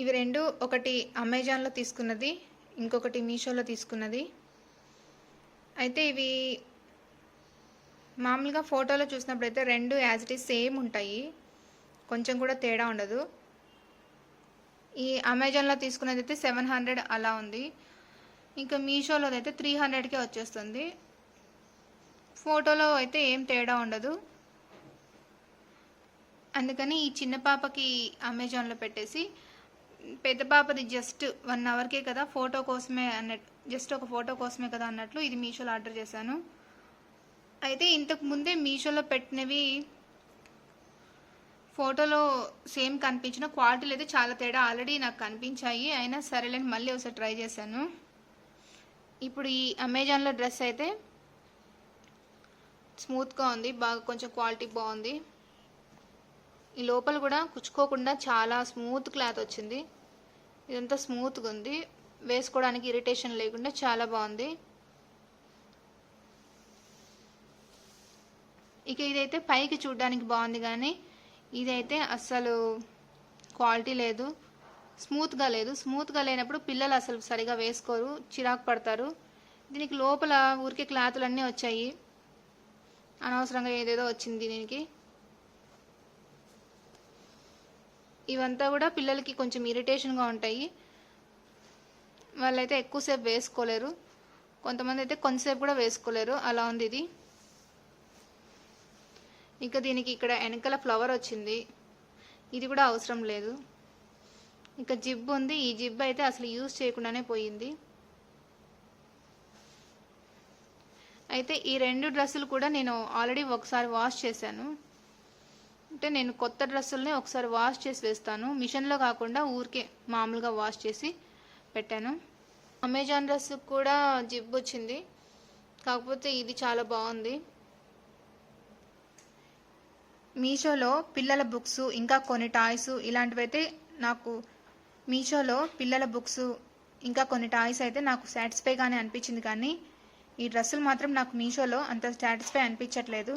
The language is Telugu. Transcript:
ఇవి రెండు ఒకటి అమెజాన్లో తీసుకున్నది ఇంకొకటి మీషోలో తీసుకున్నది. అయితే ఇవి మామూలుగా ఫోటోలో చూసినప్పుడు అయితే రెండు యాజ్ ఇట్ ఈస్ సేమ్ ఉంటాయి. కొంచెం కూడా తేడా ఉండదు. ఈ అమెజాన్లో తీసుకున్నది అయితే సెవెన్ హండ్రెడ్ అలా ఉంది. ఇంకా మీషోలో అయితే త్రీ హండ్రెడ్కే వచ్చేస్తుంది. ఫోటోలో అయితే ఏం తేడా ఉండదు. అందుకని ఈ చిన్న పాపకి అమెజాన్లో పెట్టేసి పెద్ద పాపది జస్ట్ వన్ అవర్కే కదా ఫోటో కోసమే అన్నట్టు జస్ట్ ఒక ఫోటో కోసమే కదా అన్నట్లు ఇది మీషోలో ఆర్డర్ చేశాను. అయితే ఇంతకు ముందే మీషోలో పెట్టినవి ఫోటోలో సేమ్ కనిపించిన క్వాలిటీలు అయితే చాలా తేడా ఆల్రెడీ నాకు కనిపించాయి. అయినా సరేలేని మళ్ళీ ఒకసారి ట్రై చేశాను. ఇప్పుడు ఈ అమెజాన్లో డ్రెస్ అయితే స్మూత్గా ఉంది బాగా కొంచెం క్వాలిటీ బాగుంది. ఈ లోపల కూడా కుచ్చుకోకుండా చాలా స్మూత్ క్లాత్ వచ్చింది. ఇదంతా స్మూత్గా ఉంది. వేసుకోవడానికి ఇరిటేషన్ లేకుండా చాలా బాగుంది. ఇక ఇదైతే పైకి చూడడానికి బాగుంది కానీ ఇదైతే అస్సలు క్వాలిటీ లేదు. స్మూత్గా లేదు. స్మూత్గా లేనప్పుడు పిల్లలు అసలు సరిగా వేసుకోరు చిరాకు పడతారు. దీనికి లోపల ఊరికే క్లాతులు అన్నీ వచ్చాయి. అనవసరంగా ఏదేదో వచ్చింది దీనికి. ఇవంతా కూడా పిల్లలకి కొంచెం ఇరిటేషన్గా ఉంటాయి. వాళ్ళైతే ఎక్కువసేపు వేసుకోలేరు. కొంతమంది అయితే కొంతసేపు కూడా వేసుకోలేరు. అలా ఉంది ఇది. ఇంకా దీనికి ఇక్కడ వెనకాల ఫ్లవర్ వచ్చింది. ఇది కూడా అవసరం లేదు. ఇంకా జిబ్ ఉంది. ఈ జిబ్ అయితే అసలు యూజ్ చేయకుండానే పోయింది. అయితే ఈ రెండు డ్రెస్సులు కూడా నేను ఆల్రెడీ ఒకసారి వాష్ చేశాను. అంటే నేను కొత్త డ్రెస్సులనే ఒకసారి వాష్ చేసి వేస్తాను. మిషన్లో కాకుండా ఊరికే మామూలుగా వాష్ చేసి పెట్టాను. అమెజాన్ డ్రెస్ కూడా జిబ్ వచ్చింది. కాకపోతే ఇది చాలా బాగుంది. మీషోలో పిల్లల బుక్స్ ఇంకా కొన్ని టాయ్స్ ఇలాంటివైతే నాకు మీషోలో పిల్లల బుక్స్ ఇంకా కొన్ని టాయ్స్ అయితే నాకు సాటిస్ఫైగానే అనిపించింది. కానీ ఈ డ్రెస్సులు మాత్రం నాకు మీషోలో అంత సాటిస్ఫై అనిపించట్లేదు.